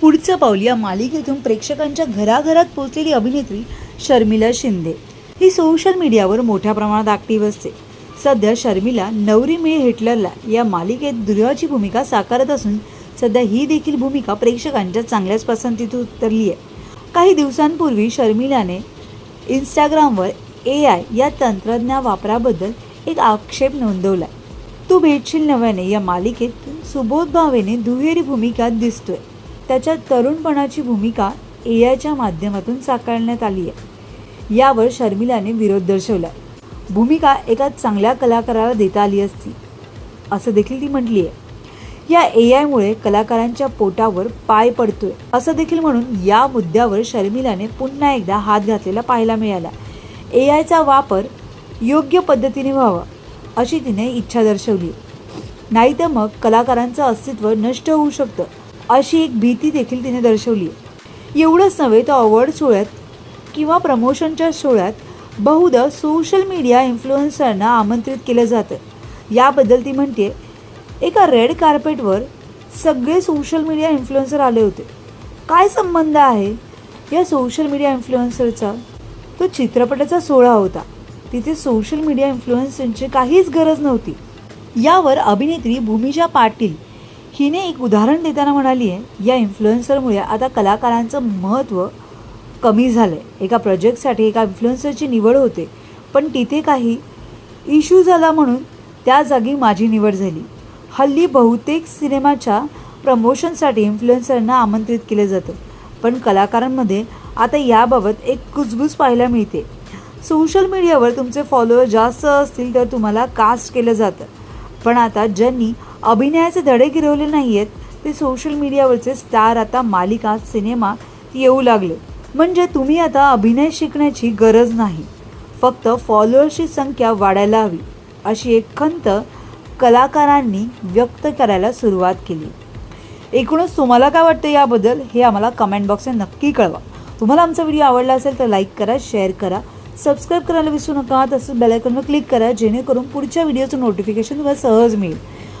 पुढचं पाऊल या मालिकेतून प्रेक्षकांच्या घराघरात पोहोचलेली अभिनेत्री शर्मिला शिंदे. ही सोशल मीडियावर मोठ्या प्रमाणात ॲक्टिव्ह असते. सध्या शर्मिला नवरी मे हिटलरला या मालिकेत दुर्याची भूमिका साकारत असून सध्या ही देखील भूमिका प्रेक्षकांच्या चांगल्याच पसंतीत उतरली आहे. काही दिवसांपूर्वी शर्मिलाने इंस्टाग्रामवर ए आय या तंत्रज्ञा वापराबद्दल एक आक्षेप नोंदवला. तू भेटशील नव्याने या मालिकेत सुबोध भावेने दुहेरी भूमिकात दिसतोय. त्याच्या तरुणपणाची भूमिका ए आयच्या माध्यमातून साकारण्यात आली आहे. यावर शर्मिलाने विरोध दर्शवला भूमिका एका चांगल्या कलाकाराला देता आली असती असं देखील ती म्हटली आहे या ए आयमुळे कलाकारांच्या पोटावर पाय पडतोय असं देखील म्हणून या मुद्द्यावर शर्मिलाने पुन्हा एकदा हात घातलेला पाहायला मिळाला. ए आयचा वापर योग्य पद्धतीने व्हावा अशी तिने इच्छा दर्शवली. नाही तर मग कलाकारांचं अस्तित्व नष्ट होऊ शकतं. अशी एक भीती देखील तिने दर्शवली. एवढंच नव्हे तर अवॉर्ड सोहळ्यात किंवा प्रमोशनच्या सोहळ्यात बहुधा सोशल मीडिया इन्फ्लुएन्सरना आमंत्रित केलं जातं. याबद्दल ती म्हणते एका रेड कार्पेटवर सगळे सोशल मीडिया इन्फ्लुएन्सर आले होते. काय संबंध आहे या सोशल मीडिया इन्फ्लुएन्सरचा? तो चित्रपटाचा सोहळा होता. तिथे सोशल मीडिया इन्फ्लुएन्सरची काहीच गरज नव्हती. यावर अभिनेत्री भूमिजा पाटील हिने एक उदाहरण देताना म्हणाली आहे या इन्फ्लुएन्सरमुळे आता कलाकारांचं महत्त्व कमी झालं आहे एका प्रोजेक्टसाठी एका इन्फ्लुएन्सरची निवड होते पण तिथे काही इश्यू झाला म्हणून त्या जागी माझी निवड झाली. हल्ली बहुतेक सिनेमाच्या प्रमोशनसाठी इन्फ्लुएन्सरना आमंत्रित केले जातं पण कलाकारांमध्ये आता याबाबत एक कुजबूज पाहायला मिळते. सोशल मीडियावर तुमचे फॉलोअर जास्त असतील तर तुम्हाला कास्ट केलं जातं. पण आता ज्यांनी अभिनयाचे धडे गिरवले नाही आहेत ते सोशल मीडियावरचे स्टार आता मालिका सिनेमा येऊ लागले. म्हणजे तुम्ही आता अभिनय शिकण्याची गरज नाही. फक्त फॉलोअर्सची संख्या वाढायला हवी अशी एक खंत कलाकारांनी व्यक्त करायला सुरुवात केली. एकूणच तुम्हाला काय वाटतं याबद्दल हे आम्हाला कमेंट बॉक्सने नक्की कळवा. तुम्हाला आमचा व्हिडिओ आवडला असेल तर लाईक करा शेअर करा. सबस्क्राईब करायला विसरू नका तसंच बेलायकॉनवर क्लिक करा जेणेकरून पुढच्या व्हिडिओचं नोटिफिकेशन तुम्हाला सहज मिळेल.